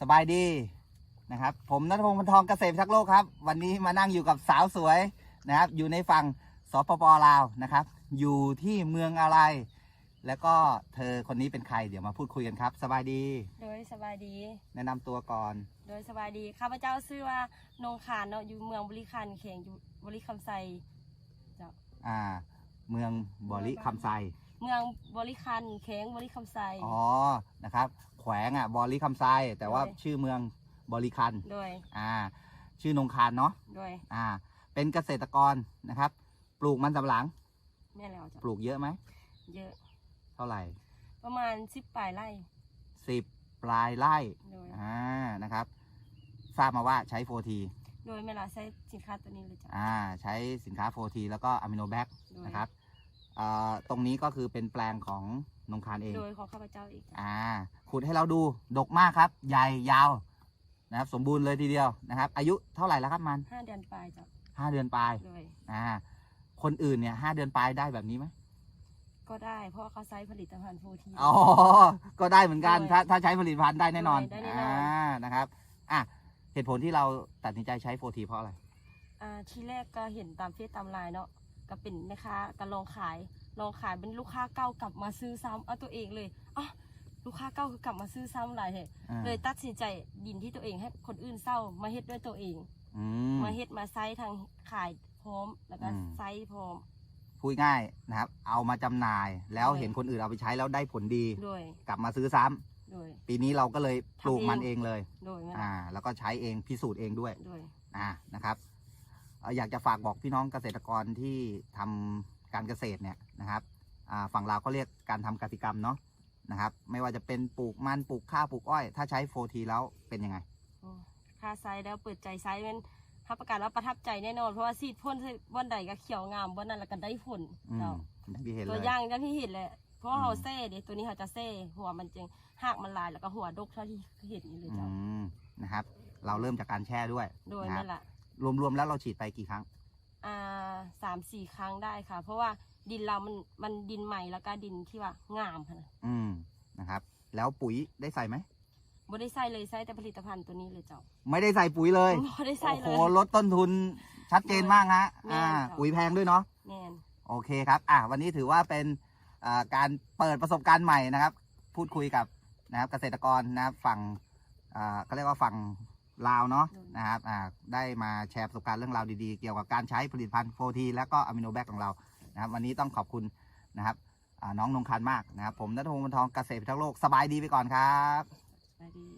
สบายดีนะครับ ผมนัทพงศ์พันทองเกษตรทักษ์โลกครับ วันนี้มานั่งอยู่กับสาวสวยนะครับ อยู่ในฝั่งสปปลาวนะครับ อยู่ที่เมืองอะไร แล้วก็เธอคนนี้เป็นใครเดี๋ยวมาพูดคุยกันครับ สบายดี โดยสบายดี แนะนำตัวก่อน โดยสบายดี ข้าพเจ้าชื่อว่านงขานเนาะอยู่เมืองบริคันเขงอยู่บริคำไซเจ้าอ่า เมืองบริคำไซ เมืองบริคันเขงบริคำไซ อ๋อ นะครับ แขวงอะบริคำไซแต่ว่าใช่ชื่อเมืองบริคัน โดยอ่า ชื่อนงคารเนาะ โดยอ่า เป็นเกษตรกรนะครับ ปลูกมันสำปะหลัง แม่แล้วเจ้าปลูกเยอะไหม เยอะเท่าไหร่ประมาณสิบปลายไร่สิบปลายไร่ โดยอ่า นะครับ ทราบมาว่าใช้โฟทีโดยเวลาใช้สินค้าตัวนี้เลยเจ้าอ่า ใช้สินค้าโฟทีแล้วก็อะมิโนแบคโดยนะครับ อ่าตรงนี้ก็คือเป็นแปลงของนงคารเอง โดยของข้าพเจ้าอีกเจ้าอ่าขุดให้เราดูดกมากครับ ใหญ่ยาวนะครับสมบูรณ์เลยทีเดียวนะครับ อายุเท่าไหร่แล้วครับมันห้าเดือนปลายเจ้าห้าเดือนปลายโดยอ่าคนอื่นเนี่ยห้าเดือนปลายได้แบบนี้ไหมก็ได้เพราะว่าเขาใช้ผลิตภัณฑ์โฟทีอ๋อก็ได้เหมือนกันด้วยถ้าถ้าใช้ผลิตภัณฑ์ได้แน่นอนได้แน่นอนอ่านะครับอะเหตุผลที่เราตัดสินใจใช้โฟทีเพราะอะไรอ่าที่แรกก็เห็นตามเฟซตามไลน์เนาะ ก็เป็นแม่ค้าก็ลองขายลองขายเป็นลูกค้าเก่ากลับมาซื้อซ้ำเอาตัวเองเลยอ๋อลูกค้าเก่าคือกลับมาซื้อซ้ำหลายเหตุอ่าเลยตัดสินใจดินที่ตัวเองให้คนอื่นเศร้ามาเฮ็ดด้วยตัวเองอืม มาเฮ็ดมาไซส์ทางขายพร้อมแล้วก็อืม ไซส์พร้อม พูดง่ายนะครับ เอามาจำหน่ายแล้วด้วยเห็นคนอื่นเอาไปใช้แล้วได้ผลดีโดยกลับมาซื้อซ้ำโดยปีนี้เราก็เลยปลูกทำเองมันเองเลยโดยอ่า แล้วก็ใช้เองพิสูจน์เองด้วยโดยอ่านะครับเอ่ออยากจะฝากบอกพี่น้องเกษตรกรที่ทำการเกษตรเนี่ยนะครับอ่าฝั่งเราวก็เรียกการทำกสิกรรมเนาะนะครับ ไม่ว่าจะเป็นปลูกมันปลูกข้าวปลูกอ้อย ถ้าใช้โฟทีแล้วเป็นยังไงโอ้ค่าไซส์แล้วเปิดใจไซส์เป็นรับประกันว่าประทับใจแน่นอน เพราะว่าซีดพ่นวันใดก็เขียวงามวันนั้นแล้วก็ได้ผลอืมเจ้าอย่างที่เห็นตัวเลยอย่างอย่างที่เห็นแหละเพราะว่าอืมเขาเซ่เดี๋ยวตัวนี้เขาจะเซ่หัวมันจึงหากมันลายแล้วก็หัวดกเท่าที่เห็นนี่เลยอืเจ้ามนะครับ เราเริ่มจากการแช่ด้วย โดยนะครันั่บนแหละ รวมๆแล้วเราฉีดไปกี่ครั้ง อ่าสามสี่ครั้งได้ค่ะ เพราะว่าดินเรามันมันดินใหม่แล้วก็ดินที่ว่างามค่ะนะอืมนะครับ แล้วปุ๋ยได้ใส่ไหมบ่ได้ใส่เลยใส่แต่ผลิตภัณฑ์ตัวนี้เลยเจ้าไม่ได้ใส่ปุ๋ยเลยบ่ได้ใส่โอ้เลโหยลดต้นทุนชัดเจนมากฮะแม่นอ่าค่ะ ปุ๋ยแพงด้วยเนาะ แน่น โอเคครับ อะ วันนี้ถือว่าเป็นอ่าการเปิดประสบการณ์ใหม่นะครับ พูดคุยกับนะครับเกษตรกรนะครับฝั่งอ่าเขาเรียกว่าฝั่ง ลาวเนาะนะครับอ่าได้มาแชร์ประสบการณ์เรื่องราวดีๆ เกี่ยวกับการใช้ผลิตภัณฑ์โฟทีและก็อะมิโนแบคของเรานะครับวันนี้ต้องขอบคุณนะครับน้องนงคันมากนะครับ ผมนัทพงศ์บรรทองเกษตรพิทักษ์โลกสบายดีไปก่อนครับสบายดี